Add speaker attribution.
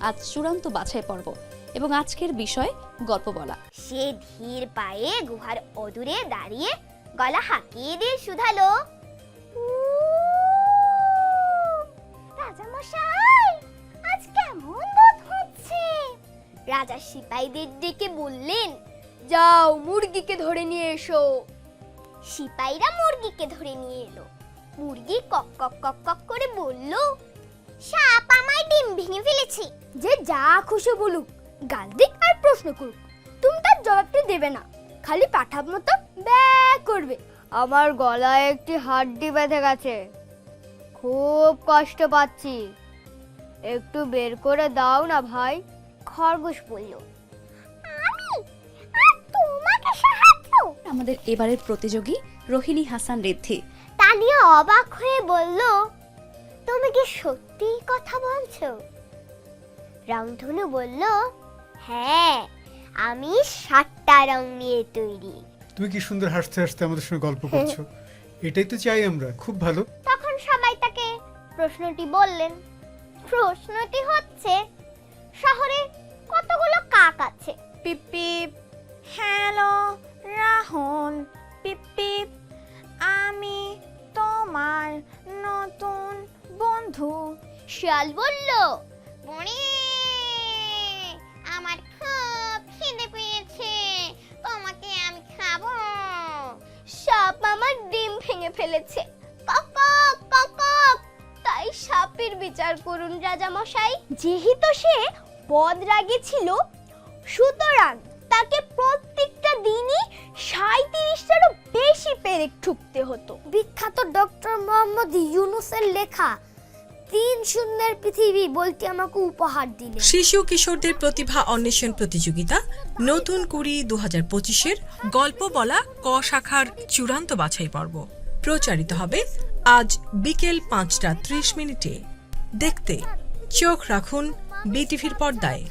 Speaker 1: আজ চূড়ান্ত বাছাই পর্ব এবং আজকের বিষয় গল্প বলা।
Speaker 2: সে ধীর পায়ে গুহার অদূরে দাঁড়িয়ে গলা হাঁকিয়ে দিয়ে শুধালো। রাজামশাই, আজ কেমন বোধ হচ্ছে? রাজা সিপাহীদের ডেকে বললেন, যাও, মুরগিকে ধরে নিয়ে এসো। সিপাহীরা মুরগিকে ধরে নিয়ে এলো। মুরগি কক কক কক কক করে বলল সাপ আমার ডিম ভেঙে ফেলেছে। যে যা খুশি বলুক গাল দিক আর প্রশ্ন করুক তুমি তার জবাবটি দেবে না। খালি পাঠাব মতো ব্যা করবে।
Speaker 3: আমার গলায় একটি হাড্ডি বেঁধে গেছে। খুব কষ্ট পাচ্ছি। একটু বের করে দাও না ভাই।
Speaker 2: খরগোশ বলল। আমি আর তোমাকে সাহায্য?
Speaker 1: আমাদের এবারের প্রতিযোগী রোহিণী হাসান রিদ্ধি।
Speaker 2: তানিয়া অবাক হয়ে বলল তুমি কি সত্যি কথা বলছো? রংধনু বলল হ্যাঁ আমি সাতটা রং নিয়ে তৈরি।
Speaker 4: তুমি কি সুন্দর হাসতে হাসতে আমাদের সঙ্গে গল্প করছ? এটাই তো চাই আমরা খুব ভালো।
Speaker 2: তখন সবাই তাকে প্রশ্নটি বললেন। প্রশ্নটি হচ্ছে শহরে কতগুলো কাক আছে?
Speaker 5: পিপ পিপ হ্যালো রাহুল। পিপ পিপ
Speaker 2: শিয়াল বলল বনে আমার খুব খিদে পেয়েছে, তোমাকে আমি খাব। সাপ আমার ডিম ভেঙে ফেলেছে। কক কক তাই সাপের বিচার করুন রাজা মশাই যেহেতু সে বদরাগে ছিল, সুতরাং তাকে প্রত্যেকটা দিনই সাঁত্রিশটারও বেশি পেরেক ঠুকতে হতো। বিখ্যাত ডক্টর মোহাম্মদ ইউনুসের লেখা তিন শূন্যের পৃথিবী বইটি আমাকে উপহার দিলেন
Speaker 6: শিশু কিশোরদের প্রতিভা অন্বেষণ প্রতিযোগিতা, নতুন কুড়ি দু হাজার পঁচিশের গল্প বলা ক শাখার চূড়ান্ত বাছাই পর্ব। প্রচারিত হবে আজ বিকেল পাঁচটা ত্রিশ মিনিটে। দেখতে চোখ রাখুন বিটিভির পর্দায়।